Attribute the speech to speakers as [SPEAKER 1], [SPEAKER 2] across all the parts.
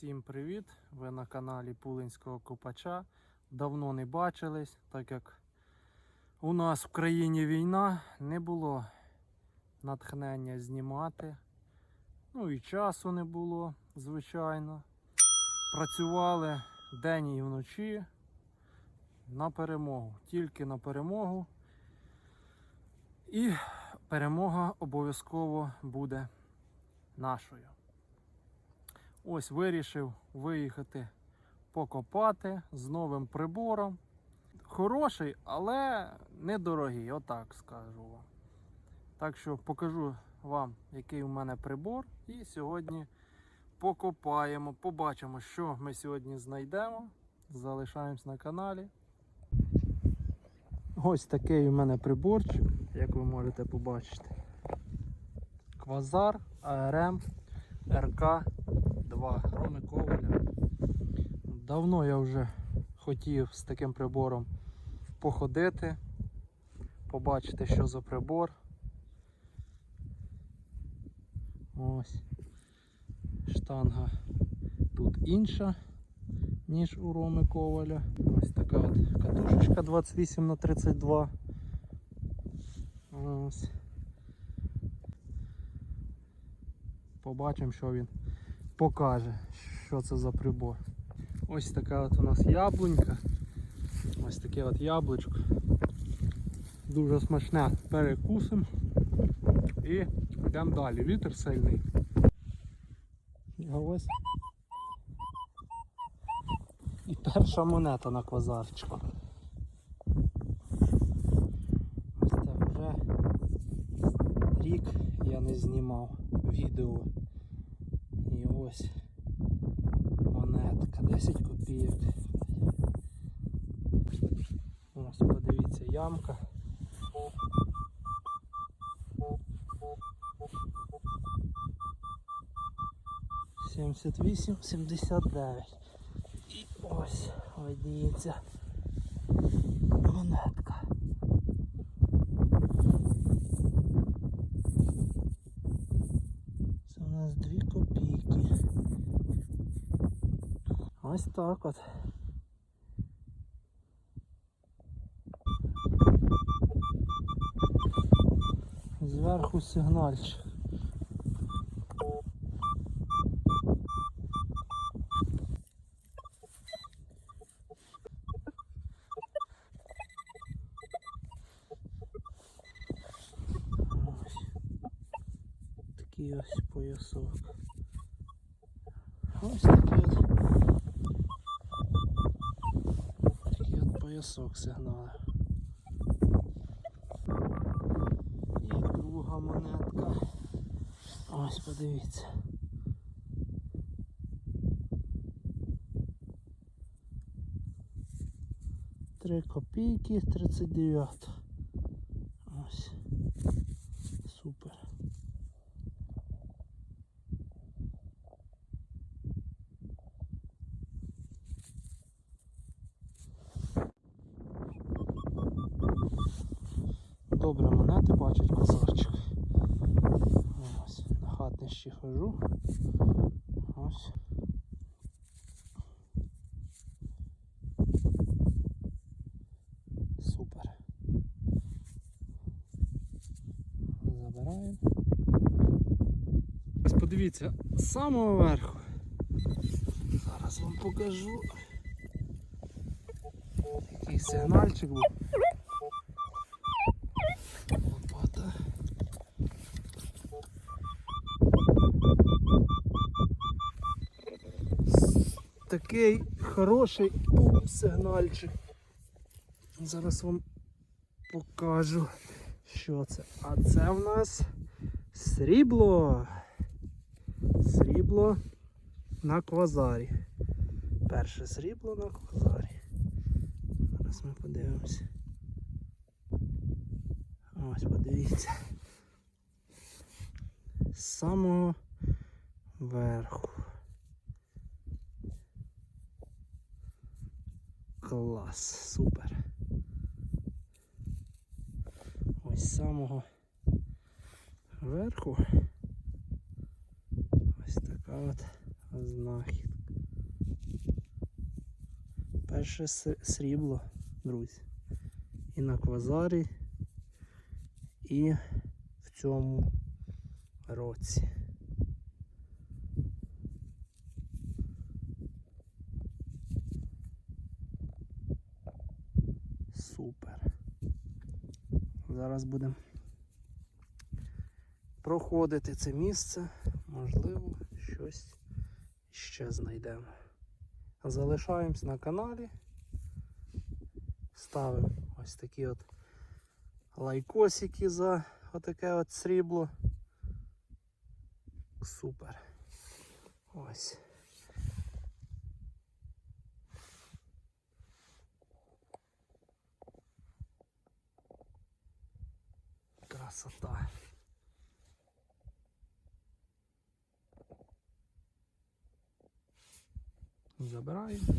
[SPEAKER 1] Всім привіт! Ви на каналі Пулинського Копача. Давно не бачились, так як у нас в країні війна, не було натхнення знімати. Ну і часу не було, звичайно. Працювали день і вночі на перемогу, тільки на перемогу. І перемога обов'язково буде нашою. Ось вирішив виїхати покопати з новим прибором. Хороший, але недорогий, отак скажу вам. Так що покажу вам, який у мене прибор. І сьогодні покопаємо, побачимо, що ми сьогодні знайдемо. Залишаємось на каналі. Ось такий у мене приборчик, як ви можете побачити. Квазар АРМ РК 2 Роми Коваля. Давно я вже хотів з таким прибором походити, побачити, що за прибор. Ось. Штанга тут інша, ніж у Роми Коваля. Ось така от катушечка 28 на 32. Ось. Побачимо, що він покаже, що це за прибор. Ось така от у нас яблунька. Ось таке от яблучко. Дуже смачне. Перекусимо і йдемо далі. Вітер сильний. І перша монета на квазарчику. Ось це вже рік я не знімав відео. І ось монетка, 10 копійок. Ось подивіться ямка. Сімдесят вісім, сімдесят дев'ять. І ось видніється монетка. Ось так от. Зверху сигнальчик. Ось. Такий ось поясок. Поясок сигнали. І друга монетка. Ось подивіться. Три копійки 39. Ось. Супер. Добре монети бачить козарчик. Ось, на хатнищі хожу. Ось. Супер. Забираємо. Ось подивіться, з самого верху. Зараз вам покажу. Який сигнальчик був. Такий хороший сигнальчик. Зараз вам покажу, що це. А це в нас срібло. Срібло на квазарі. Перше срібло на квазарі. Зараз ми подивимося. Ось, подивіться. З самого верху. Клас, супер. Ось з самого верху ось така от знахідка. Перше срібло, друзі. І на квазарі, і в цьому році. Супер. Зараз будемо проходити це місце. Можливо, щось ще знайдемо. Залишаємось на каналі. Ставимо ось такі от лайкосики за отаке от срібло. Супер. Ось. Красота. Забираємо.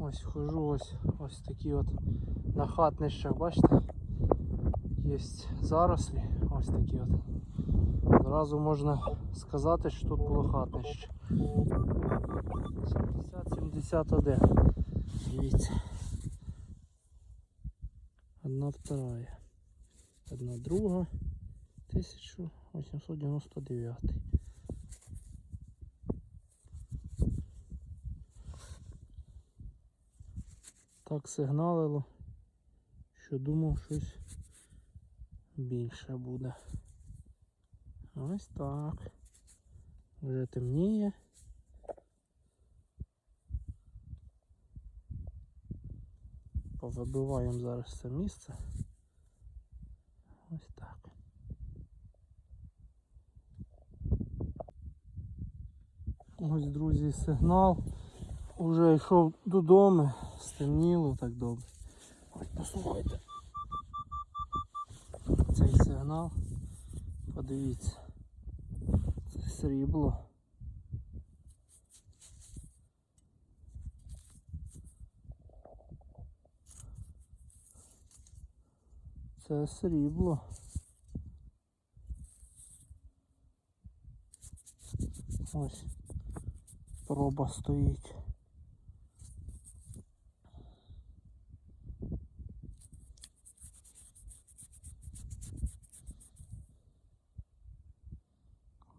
[SPEAKER 1] Ось хожу ось ось такі от на хатнищах, бачите? Є зарослі, ось такі от. Зразу можна сказати, що тут було хатнище. 70-71. Дивіться. Одна вторая. Одна друга. 1899. Так сигналило, що думав щось більше буде. Ось так. Вже темніє. Повибиваємо зараз це місце. Ось так. Ось, друзі, сигнал. Уже йшов додому, стемніло так добре. Ось послухайте. Цей сигнал. Подивіться. Це срібло. Це срібло. Ось проба стоїть.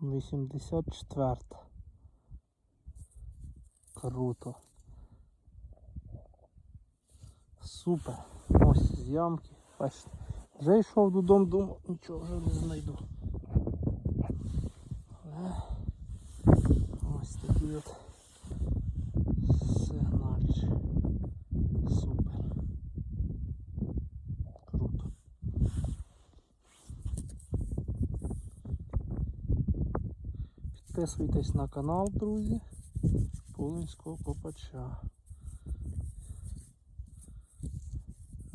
[SPEAKER 1] Вісімдесят четверта. Круто. Супер. Ось з ямки. Бачите. Вже йшов додому, думав, нічого вже не знайду. Але ось такий от сигнальчик. Супер. Круто. Підписуйтесь на канал, друзі. Полинського копача.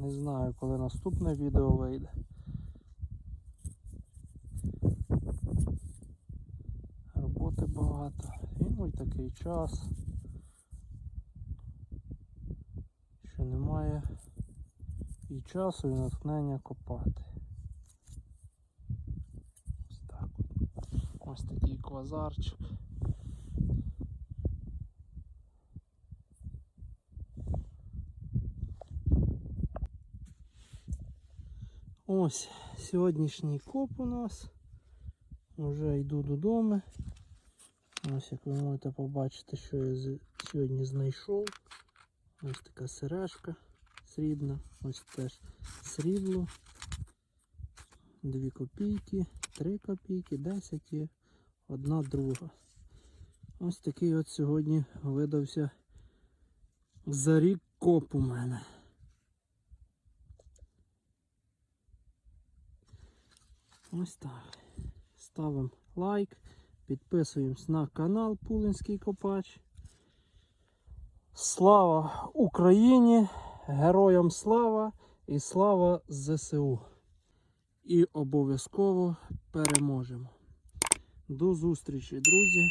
[SPEAKER 1] Не знаю, коли наступне відео вийде. Роботи багато. І ну й такий час, що немає і часу, і натхнення копати. Ось так. Ось такий квазарчик. Ось сьогоднішній коп у нас. Вже йду додому. Ось як ви можете побачити, що я сьогодні знайшов. Ось така сережка срібна, ось теж срібло. 2 копійки, 3 копійки, 10 і одна друга. Ось такий от сьогодні видався за рік коп у мене. Ось так. Ставимо лайк, підписуємось на канал Пулинський Копач. Слава Україні! Героям слава і слава ЗСУ! І обов'язково переможемо. До зустрічі, друзі!